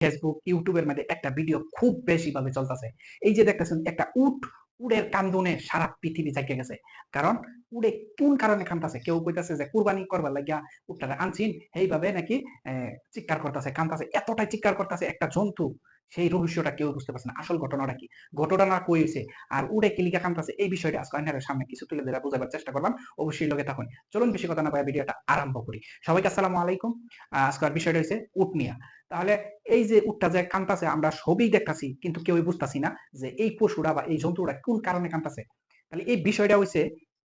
Facebook ইউটিউবের মধ্যে একটা ভিডিও খুব বেশি ভাবে চলতেছে। এই যে দেখতেছেন, একটা উট উড়ের কান্দুনে সারা পৃথিবী থেকে গেছে। কারণ উড়ে কোন কারণে কান্দাছে কেউ কইতাছে যে, কুরবানি করবার লাগিয়া উটটারে আনছিন, এইভাবে নাকি চিৎকার করতেছে কান্দাছে এতটাই চিৎকার করতেছে একটা জন্তু। সেই রহস্যটা কেউ বুঝতে পারছে না। আসল ঘটনাটা কি? ঘটনা কই হয়েছে আর উড়ে কিলিকা কামতাছে এই বিষয়টা আজকে আইনারের সামনে কিছু তুলে ধরে বোঝাবার চেষ্টা করলাম। অবশ্যই লগে থাকুন। চলুন বেশি কথা না পাই ভিডিওটা আরম্ভ করি। সবাইকে আসসালামু আলাইকুম। আজকের বিষয়টা হচ্ছে উট নিয়া। তাহলে এই যে উটটা যে কান্তাছে আমরা সবই দেখতাছি, কিন্তু কেউই বুঝতাছি না যে এই পশুরা বা এই জন্তুরা কোন কারণে কান্তাছে তাহলে এই বিষয়টা হইছে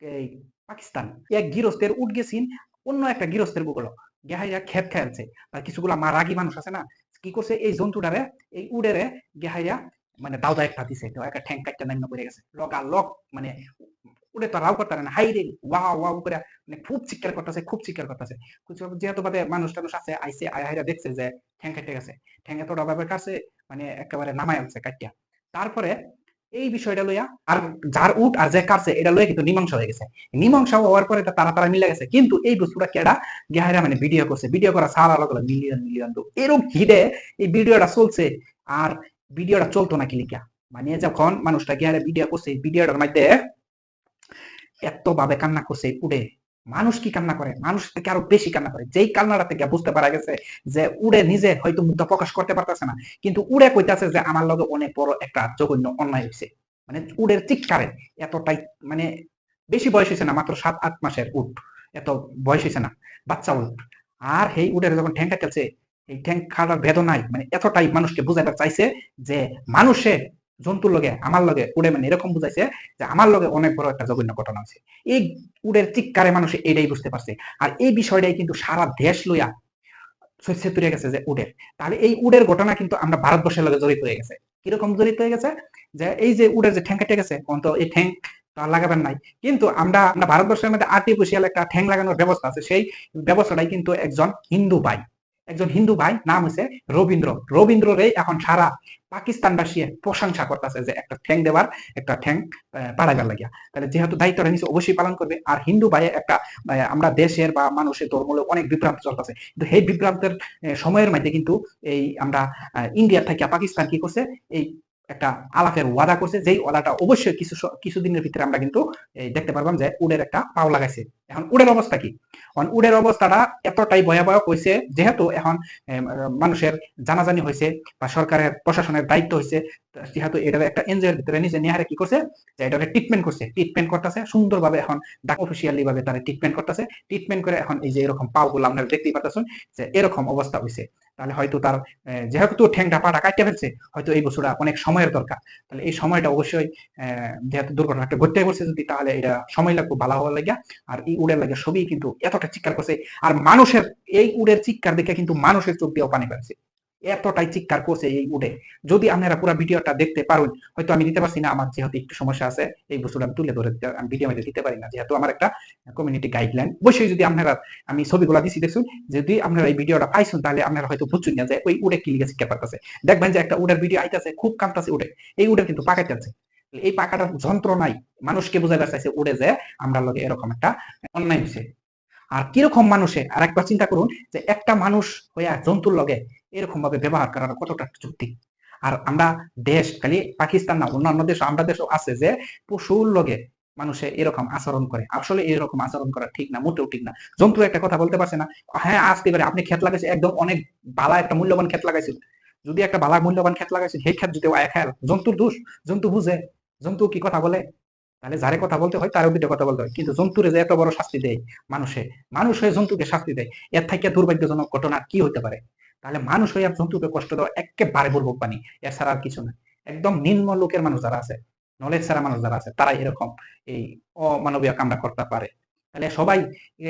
এই পাকিস্তান। এক গৃহস্থের উট গেছিন, অন্য একটা গৃহস্থের বুকলো গেহাইয়া খেত খেয়ালছে। আর কিছুগুলা মা রাগি মানুষ আছে না কি করছে? এই জন্তুটারে এই উড়েরে গেহাইয়া মানে দাউদা একটা দিছে তো একটা ঠ্যাং কাটটা নামিয়ে পড়ে গেছে। লগা লক মানে উড়ে তো রাও করতে না হাই রে ওয়া ওয়া করে মানে খুব চিৎকার করতেছে খুব চিৎকার করতেছে যেহেতু বাদে মানুষ টানুষ আছে আইসে আইরা দেখছে যে ঠ্যাং কেটে গেছে। ঠ্যাং এত রবাবের কাছে মানে একেবারে নামায় আনছে কাটিয়া তারপরে এই বিষয়টা লইয়া আর যার উট আর যে কাটছে, এটা লইয়া কিন্তু মীমাংসা হয়ে গেছে। মীমাংসা হওয়ার পরে তারা তারা মিলে গেছে। কিন্তু এই বস্তুটা কেডা? গেহারা মানে ভিডিও করছে। ভিডিও করা সারা আলাদা মিলিয়ন মিলিয়ন তো এরকম হিডে এই ভিডিওটা চলছে আর ভিডিওটা চলতো না কিলিকা মানে যখন মানুষটা গিয়ারে ভিডিও করছে ভিডিওটার মধ্যে এত ভাবে কান্না করছে উড়ে মানুষ কি কান্না করে? মানুষ থেকে আরও বেশি কান্না করে। যেই কান্নাটা থেকে বুঝতে পারা গেছে যে উড়ে নিজে হয়তো মুদ্রা প্রকাশ করতে পারতেছে না, কিন্তু উড়ে কইতাছে যে আমার লগে অনেক বড় একটা জঘন্য অন্যায় হয়েছে মানে উড়ের চিৎকারে এতটাই মানে বেশি বয়স হয়েছে না, মাত্র সাত, আট মাসের উট। এত বয়স হয়েছে না, বাচ্চা উট। আর সেই উটের যখন ঠ্যাংটা চলছে এই ঠ্যাং খাওয়ার বেদনাই মানে এতটাই মানুষকে বুঝাইতে চাইছে যে মানুষে জন্তুর লগে আমার লগে উড়ে মানে এরকম বুঝাইছে যে আমার লগে অনেক বড় একটা জঘন্য ঘটনা আছে এই উড়ের চিৎকারে মানুষ এটাই বুঝতে পারছে আর এই বিষয়টাই কিন্তু সারা দেশ লইয়া শস্যে তুলে গেছে যে উড়ের তাহলে এই উড়ের ঘটনা কিন্তু আমরা ভারতবর্ষের লগে জড়িত হয়ে গেছে। কীরকম জড়িত হয়ে গেছে? যে এই যে উড়ের যে ঠ্যাং কেটে গেছে, অন্ত এই ঠ্যাং লাগাবেন নাই। কিন্তু আমরা আমরা ভারতবর্ষের মধ্যে আর্টিফিশিয়াল একটা ঠ্যাং লাগানোর ব্যবস্থা আছে। সেই ব্যবস্থাটাই কিন্তু একজন হিন্দু ভাই। একজন হিন্দু ভাই, নাম হচ্ছে রবীন্দ্র। রবীন্দ্র রে এখন সারা পাকিস্তানবাসী প্রশংসা করতেছে যে একটা ঠ্যাং দেওয়ার, একটা ঠ্যাং পাড়াগার লাগিয়া। তাহলে যেহেতু দায়িত্বটা নিচে অবশ্যই পালন করবে। আর হিন্দু ভাইয়ে একটা আমরা দেশের বা মানুষের ধর্ম অনেক বিভ্রান্ত চলতেছে। কিন্তু সেই বিভ্রান্তের সময়ের মধ্যে কিন্তু এই আমরা ইন্ডিয়ার থেকে পাকিস্তান কি করছে? এই একটা আলাপের ওয়াদা করছে, যেই ওয়াদাটা অবশ্যই কিছু কিছুদিনের ভিতরে আমরা কিন্তু দেখতে পারবাম যে উডের একটা পাও লাগাইছে। এখন উডের অবস্থা কি? এখন উডের অবস্থাটা এতটাই ভয়াবহ হয়েছে যেহেতু এখন মানুষের জানাজানি হয়েছে বা সরকারের প্রশাসনের দায়িত্ব হয়েছে যেহেতু এটা একটা এনজিওর ভিতরে নিজে নিহারে কি করছে? যে এটা ট্রিটমেন্ট করছে। ট্রিটমেন্ট করতেছে, সুন্দরভাবে এখন ডাক অফিসিয়ালি ভাবে তারা ট্রিটমেন্ট করতেছে। ট্রিটমেন্ট করে এখন এই যে এরকম পাওগুলো আপনারা দেখতেই পাচ্ছেন যে এরকম অবস্থা হয়েছে তাহলে হয়তো তার যেহেতু ঠ্যাংটা পাটা কাটতে ফেলছে, হয়তো এই বছরটা অনেক সময়ের দরকার। তাহলে এই সময়টা অবশ্যই যেহেতু দুর্ঘটনাটা ঘটতে পড়ছে যদি, তাহলে এটা সময় লাগবে ভালো হওয়ার লাগে আর এই উড়ের লাগে সবই কিন্তু এতটা চিৎকার করছে। আর মানুষের, এই উড়ের চিৎকার দেখে কিন্তু মানুষের চোখ দিয়েও পানি পাচ্ছে এতটাই চিৎকার করছে এই উঠে। যদি আপনারা পুরো ভিডিওটা দেখতে পারেন, হয়তো আমি দিতে পারছি না, আমার যেহেতু একটু সমস্যা আছে, এই বস্তুটা আমি তুলে ধরে আমি ভিডিও মধ্যে দিতে পারি না, যেহেতু আমার একটা কমিউনিটি গাইডলাইন অবশ্যই যদি আপনারা আমি ছবিগুলো দিছি দেখুন যদি আপনারা এই ভিডিওটা পাইছেন, তাহলে আপনারা হয়তো বুঝছেন না যে ওই উড়ে কি লিখে শিক্ষা পারতেছে। দেখবেন যে একটা উড়ের ভিডিও আইতেছে, খুব কামতাছে উড়ে এই উড়ে কিন্তু পাকাইতে আছে। এই পাকাটার যন্ত্র নাই মানুষকে বোঝাইতে চাইছে উড়ে যে আমরা লগে এরকম একটা অন্যায় হয়েছে আর কীরকম মানুষে আর একবার চিন্তা করুন যে একটা মানুষ হইয়া জন্তুর লগে এরকম ভাবে ব্যবহার করার কতটা যুক্তি আর আমরা দেশ, খালি পাকিস্তান না, অন্যান্য দেশ, আমরা দেশও আছে যে পশুর লগে মানুষে এরকম আচরণ করে। আসলে এরকম আচরণ করা ঠিক না, মোটেও ঠিক না। জন্তু একটা কথা বলতে পারছে না হ্যাঁ আসতে পারে আপনি ক্ষেত লাগাইছে একদম অনেক বালা একটা মূল্যবান ক্ষেত লাগাইছিল যদি একটা বালা মূল্যবান ক্ষেত লাগাইছেন, সেই ক্ষেত যদি জন্তুর দোষ, জন্তু বুঝে, জন্তু কি কথা বলে? তাহলে যারে কথা বলতে হয় তার দুটো কথা বলতে হয়। কিন্তু জন্তুরে যে এত বড় শাস্তি দেয়, মানুষে, মানুষ হয়ে জন্তুকে শাস্তি দেয়, এর থেকে দুর্ভাগ্যজনক ঘটনা কি হতে পারে? তাহলে মানুষ হয়ে আর জন্তুকে কষ্ট দেওয়া একেবারে বলব পানি এর ছাড়া আর কিছু না। একদম নিম্ন লোকের মানুষ যারা আছে, নলেজ ছাড়া মানুষ যারা আছে, তারাই এরকম এই অমানবীয় কামটা করতে পারে। তাহলে সবাই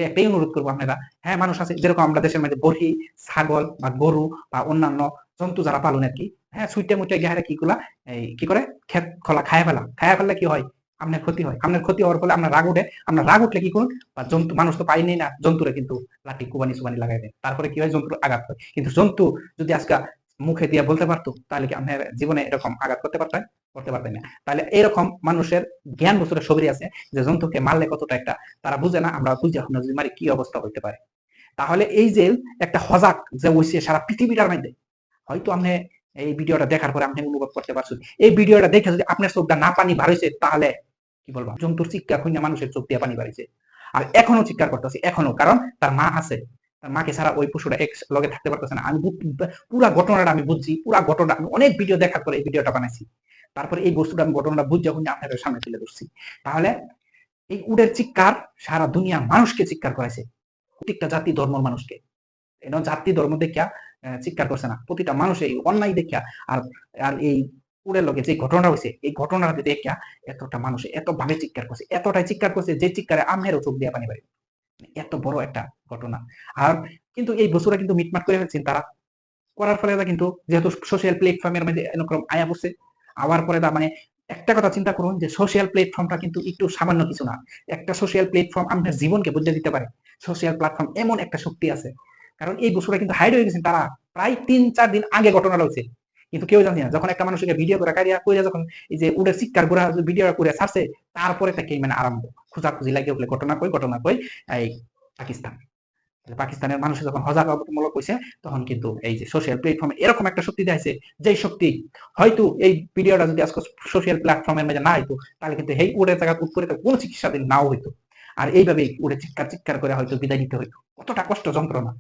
একটাই অনুরোধ করব আপনারা হ্যাঁ মানুষ আছে, যেরকম আমরা দেশের মধ্যে বহি ছাগল বা গরু বা অন্যান্য জন্তু যারা পালন আর কি হ্যাঁ সুইটে মুইটে গেহারে কি গুলা এই কি করে? খেত খোলা, খায় ফেলা। খায় ফেললে কি হয়? আপনার ক্ষতি হয়। আপনার ক্ষতি হওয়ার ফলে আপনার রাগ উঠে আপনার রাগ উঠলে কি করুন? বা জন্তু, মানুষ তো পাইনি না, জন্তুরে কিন্তু লাঠি, কুবানি, সুবানি লাগাই দেয় তারপরে কি হয়? জন্তুর আঘাত হয়। কিন্তু জন্তু যদি আজকে মুখে দিয়ে বলতে পারতো, তাহলে কি আপনার জীবনে এরকম আঘাত করতে পারতেন করতে পারতেন না। তাহলে এরকম মানুষের জ্ঞান বছরের সবরই আছে যে জন্তুকে মারলে কতটা একটা তারা বুঝে না, আমরা বুঝে আমরা যদি মারি, কি অবস্থা হইতে পারে? তাহলে এই যে একটা হজাক যে হইছে সারা পৃথিবীটার মধ্যে, হয়তো আপনি এই ভিডিওটা দেখার পরে আপনি অনুভব করতে পারছেন। এই ভিডিওটা দেখে যদি আপনার চোখটা না পানি বাড়িছে তাহলে কি বলব? জন্তুর চিৎকার শুনে মানুষের চোখ দিয়ে পানি বাড়িছে। আর এখনও চিৎকার করতেছে, এখনও। কারণ তার মা আছে। তার মাকে ছাড়া ওই পশুটা এক লগে থাকতে পারতেছে না। আমি পুরা ঘটনাটা আমি বুঝছি, পুরা ঘটনা আমি অনেক ভিডিও দেখার পরে এই ভিডিওটা বানাইছি। তারপরে এই বস্তুটা আমি ঘটনাটা বুঝ যখন আপনাদের সামনে তুলে ধরছি। তাহলে এই উডের চিৎকার সারা দুনিয়া মানুষকে চিৎকার করেছে প্রত্যেকটা জাতি ধর্ম মানুষকে। এটা জাতি, ধর্ম দেখিয়া চিৎকার করছে না। প্রতিটা মানুষ এই অন্যায় দেখিয়া। আর আর এই উড়ের লোকে যে ঘটনা হয়েছে এই ঘটনাটা দেখিয়া এতটা মানুষ এত ভাবে চিৎকার করছে, এতটাই চিৎকার করছে যে চিৎকারে আমেরও চোখ দিয়ে পানি বাড়ি এত বড় একটা ঘটনা। আর কিন্তু এই বছরে কিন্তু মিটমাট করে ফেলছেন তারা। করার ফলে কিন্তু যেহেতু সোশ্যাল প্ল্যাটফর্মের মধ্যে এরকম আয়া বসে আবার পরে মানে একটা কথা চিন্তা করুন যে সোশ্যাল প্ল্যাটফর্মটা কিন্তু একটু সামান্য কিছু না। একটা সোশ্যাল প্ল্যাটফর্ম আপনার জীবনকে বদলে দিতে পারে। সোশ্যাল প্ল্যাটফর্ম এমন একটা শক্তি আছে। কারণ এই বছরটা কিন্তু হাইড হয়ে গেছেন তারা প্রায় তিন চার দিন আগে ঘটনা হয়েছে কিন্তু কেউ জানি না। যখন একটা মানুষকে ভিডিও করে কারিয়া করে যখন এই যে উড়ে শিক্ষার গোড়া ভিডিও করে ছাড়ছে, তারপরে তাকে মানে আরম্ভ। খোঁজাখুঁজি লাগে বলে ঘটনা কই ঘটনা কই, এই পাকিস্তান। পাকিস্তানের মানুষ যখন হজাগমূলক হয়েছে তখন কিন্তু এই যে সোশ্যাল প্ল্যাটফর্মে এরকম একটা শক্তি দেখাইছে যে শক্তি হয়তো এই ভিডিওটা যদি আজকে সোশ্যাল প্ল্যাটফর্মের মধ্যে না হইতো, তাহলে কিন্তু এই উড়ে জায়গা উপরে কোনো চিকিৎসাধীন নাও হইতো। আর এইভাবে উড়ে চিৎকার চিৎকার করে হয়তো বিদায় নিতে হইতো। কতটা কষ্ট যন্ত্রণা।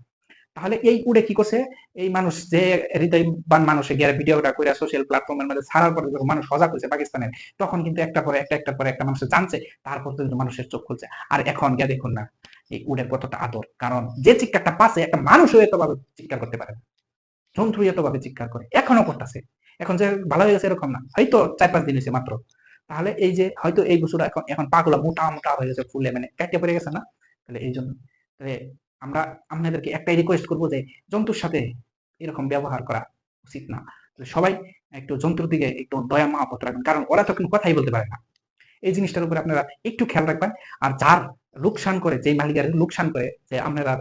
তাহলে এই উড়ে কি করছে? এই মানুষ যে হৃদয়বান মানুষে গিয়ে ভিডিওটা করে সোশ্যাল প্ল্যাটফর্মের মধ্যে ছাড়ার পরে যখন মানুষ সজাগ হয়েছে পাকিস্তানের, তখন কিন্তু একটা পরে একটা একটা পরে একটা মানুষ জানছে, তারপর তো কিন্তু মানুষের চোখ খুলছে। আর এখন গিয়ে দেখুন না, এই উড়ের কতটা আদর। কারণ যে চিৎকারটা পাচ্ছে, একটা মানুষও এতভাবে চিৎকার করতে পারে জন্তু এতভাবে চিৎকার করে, এখনও করতেছে। এখন যে ভালো হয়ে গেছে এরকম না, হয়তো চার পাঁচ দিন হয়েছে মাত্র। তাহলে এই যে হয়তো এই বছর এখন এখন পাগুলা মোটা মোটা হয়ে গেছে, ফুলে মানে কেটে পড়ে গেছে না? তাহলে এই জন্য আমরা আপনাদেরকে একটাই রিকোয়েস্ট করব যে জন্তুর সাথে এরকম ব্যবহার করা উচিত না। সবাই একটু জন্তুর দিকে একটু দয়া মহাপত রাখবেন, কারণ ওরা তো কোনো কথাই বলতে পারে না। এই জিনিসটার উপরে আপনারা একটু খেয়াল রাখবেন, আর যার লোকসান করে যে মালিকের লোকসান করে, যে আপনারা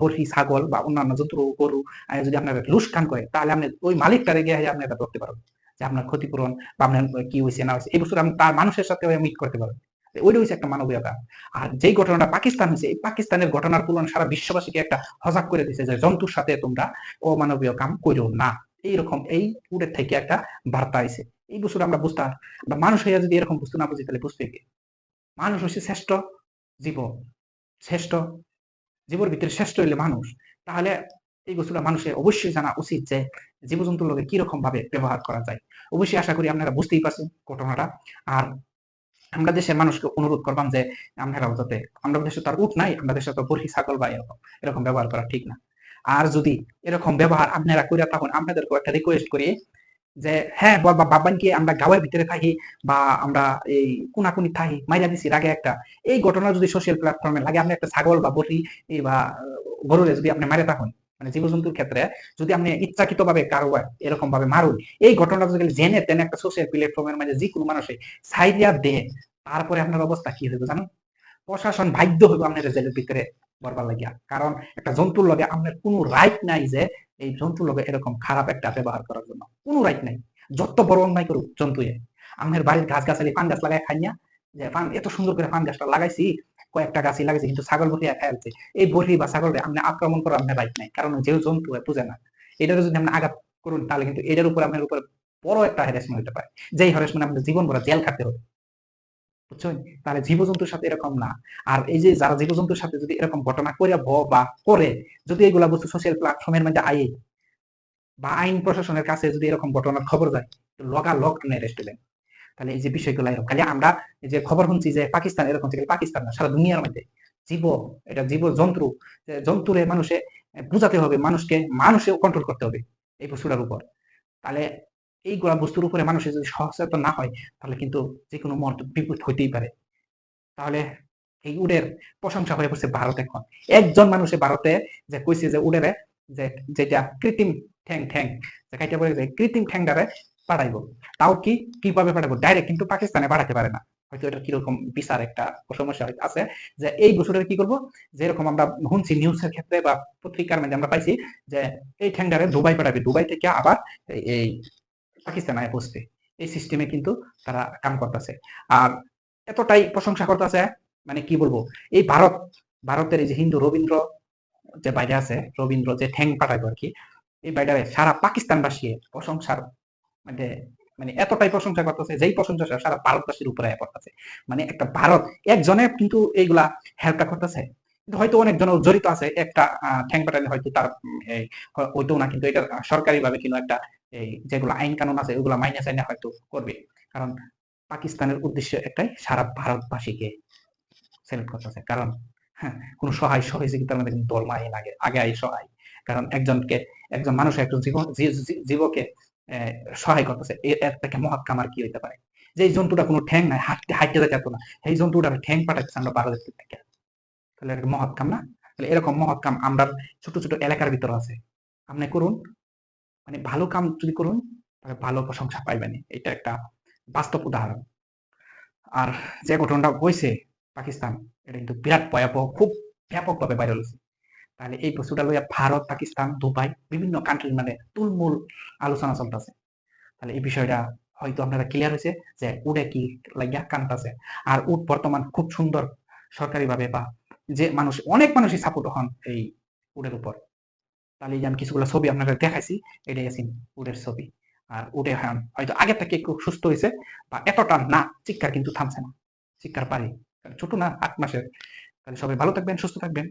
বরফি, ছাগল বা অন্যান্য জন্তু, গরু যদি আপনারা লুসকান করে, তাহলে আপনি ওই মালিকটারে গিয়ে আপনারা ধরতে পারবেন যে আপনার ক্ষতিপূরণ বা আপনার কি হয়েছে না হয়েছে এই বছর আপনি তার মানুষের সাথে মিট করতে পারবেন। ওইটা হচ্ছে একটা মানবীয়তা। আর যেই ঘটনাটা পাকিস্তান হয়েছে এই পাকিস্তানের ঘটনার তুলনা সারা বিশ্ববাসীকে একটা হজাক করে দিছে যে, জন্তুর সাথে তোমরা অমানবীয় কাম করো না। এইরকম, এই উড়ের থেকে একটা বার্তা আইছে। এই বছর আমরা বুঝতে আমরা মানুষ হইয়া যদি এরকম বুঝতে না বুঝি, তাহলে বুঝবে কি? মানুষ হচ্ছে শ্রেষ্ঠ জীব, শ্রেষ্ঠ জীবর ভিতরে শ্রেষ্ঠ হইলে মানুষ। তাহলে এই বস্তুটা মানুষের অবশ্যই জানা উচিত যে, জীবজন্তুর লোকের কীরকম ভাবে ব্যবহার করা যায়। অবশ্যই আশা করি আপনারা বুঝতেই পারছেন ঘটনাটা। আর আমরা দেশের মানুষকে অনুরোধ করবাম যে আপনারাও যাতে আমরা দেশে তো আর উঠ নাই আমরা দেশে তো বরহি ছাগল বা এরকম এরকম ব্যবহার করা ঠিক না। আর যদি এরকম ব্যবহার আপনারা করে তখন আপনাদেরকে একটা রিকোয়েস্ট করি যে হ্যাঁ বাবা বাবানকে আমরা গাওয়ের ভিতরে থাকি বা আমরা এই কোনা কোনাকুনি থাকি, মাইরা দিছি। আগে একটা, এই ঘটনা যদি সোশ্যাল প্ল্যাটফর্মে লাগে, আপনি একটা ছাগল বা বটি বা গরুরে যদি আপনি মারে থাকুন মানে জীবজন্তুর ক্ষেত্রে যদি আপনি ইচ্ছাকৃত ভাবে কারও এরকম ভাবে মারুন, এই ঘটনাটা যদি জেনে তেন একটা সোশ্যাল প্ল্যাটফর্মের মাঝে যে কোনো মানুষে সাইডিয়া দেয় তারপরে আপনার অবস্থা কি হইবে জানো প্রশাসন বাধ্য হইব আপনার জেলের ভিতরে বরবার লাগিয়া। কারণ একটা জন্তুর লগে আপনার কোনো রাইট নাই যে এই জন্তুর লগে এরকম খারাপ একটা ব্যবহার করার জন্য। কোনো রাইট নাই। যত বড় অন্যায় করুক জন্তুয়ে। আপনার বাড়ির গাছ গাছালি পান গাছ লাগাই খাইয়া, যে এত সুন্দর করে পান গাছটা লাগাইছি কয়েকটা গাছই লাগাইছি কিন্তু ছাগল বসিয়া খাইছে এই বড়ি বা ছাগল আপনি আক্রমণ করার আপনার রাইট নাই, কারণ যেও জন্তু বুঝে না। এটার যদি আপনি আঘাত করুন, তাহলে কিন্তু এটার উপর আপনার উপর বড় একটা হ্যারাসমেন্ট হতে পারে। যেই হ্যারাসমেন্ট আপনার জীবন ভরা জেল খাটতে হবে, বুঝছেন? তাহলে জীবজন্তুর সাথে এরকম না। আর এই যে যারা জীবজন্তুর সাথে যদি এরকম ঘটনা করে বা করে, যদি এগুলা বস্তু সোশ্যাল প্ল্যাটফর্মের মধ্যে আয়ে বা আইন প্রশাসনের কাছে যদি এরকম ঘটনার খবর যায় লগা লগ আপনি হলেন তাহলে এই যে বিষয়গুলো এরকম, খালি আমরা যে খবর শুনছি যে পাকিস্তান এরকম থেকে পাকিস্তান না, সারা দুনিয়ার মধ্যে জীব, এটা জীব জন্তু জন্তুরে মানুষে বুঝাতে হবে, মানুষকে মানুষে কন্ট্রোল করতে হবে এই বস্তুটার উপর। তাহলে এইগুলা বস্তুর উপরে মানুষের যদি সচেতন না হয়, তাহলে কিন্তু যে কোনো মত বিপদ হইতেই পারে। তাহলে এই উডের প্রশংসা হয়ে পড়ছে ভারত এখন। একজন মানুষে ভারতে যে কইছে যে উডেরে যে যেটা কৃত্রিম ঠ্যাং ঠ্যাং কৃত্রিম ঠ্যাংটারে পাঠাইবো। তাও কি, কীভাবে পাঠাবো ডাইরেক্ট কিন্তু পাকিস্তানে পাঠাতে পারে না। হয়তো এটা কীরকম বিচার একটা সমস্যা আছে যে এই বছরের কি করব? যেরকম আমরা শুনছি নিউজের ক্ষেত্রে বা পত্রিকার মধ্যে আমরা পাইছি যে এই ঠ্যাংটারে দুবাই পাঠাবে। দুবাই থেকে আবার এই পাকিস্তান আয় বসবে এই সিস্টেমে কিন্তু তারা কাম করতেছে। আর এতটাই প্রশংসা করতেছে মানে কি বলব? এই ভারত, ভারতের এই যে হিন্দু রবীন্দ্র যে বাইরে আছে, রবীন্দ্র যে ঠ্যাং পাঠাইবো আর কি, এই বাইরে সারা পাকিস্তানবাসী প্রশংসার মানে মানে এতটাই প্রশংসা করতেছে, যেই প্রশংসা সারা ভারতবাসীর উপরে পড়তেছে মানে একটা ভারত, একজনে কিন্তু এইগুলা হেল্পটা করতেছে। হয়তো অনেকজন জড়িত আছে, একটা ঠ্যাং পাটালে হয়তো তার হয়তো না, কিন্তু এটা সরকারি ভাবে কিন্তু একটা, এই, যেগুলো আইন কানুন আছে, ওগুলো মাইনে চাইনে হয়তো করবে। কারণ পাকিস্তানের উদ্দেশ্য একটাই সারা ভারতবাসীকে সেলেক্ট করতেছে। কারণ হ্যাঁ কোনো সহায় সহযোগিতার মধ্যে কিন্তু দল মাই লাগে, আগে আই সহায়। কারণ একজনকে, একজন মানুষ একজন জীবন জীবকে সহায় করতেছে। এর থেকে মহৎ আর কি হইতে পারে? যে এই জন্তুটা কোনো ঠ্যাং নাই, হাঁটতে হাঁটতে যেতে পারতো না। এই জন্তুটা ঠ্যাং পাঠাচ্ছে আমরা ভারতের থেকে তাহলে এটা মহৎ কাম না? তাহলে এরকম মহৎ কাম আমরা ছোট ছোট এলাকার ভিতর আছে। আপনি করুন মানে ভালো কাম যদি করুন, তাহলে ভালো প্রশংসা পাইবেন। এটা একটা বাস্তব উদাহরণ। আর যে ঘটনাটা হয়েছে পাকিস্তান, এটা কিন্তু বিরাট ভয়াবহ, খুব ব্যাপকভাবে ভাইরাল হয়েছে তাহলে এই বস্তুটা লইয়া ভারত, পাকিস্তান, দুবাই বিভিন্ন কান্ট্রির মানে তুলমূল আলোচনা চলতেছে। তাহলে এই বিষয়টা হয়তো আপনারা ক্লিয়ার হয়েছে যে উড়ে কি লাগিয়া কানতাছে। আর উট বর্তমান খুব সুন্দর সরকারিভাবে বা যে মানুষ, অনেক মানুষই সাপোর্ট হন এই উটের উপর। তাহলে আমি কিছুগুলো ছবি আপনাদের দেখাইছি এটাই আছেন উটের ছবি। আর উডে হ্যাঁ হয়তো আগে থেকে একটু সুস্থ হয়েছে বা এতটা না, চিৎকার কিন্তু থামছে না। চিৎকার পারি। ছোট না, আট মাসের। তাহলে সবাই ভালো থাকবেন, সুস্থ থাকবেন।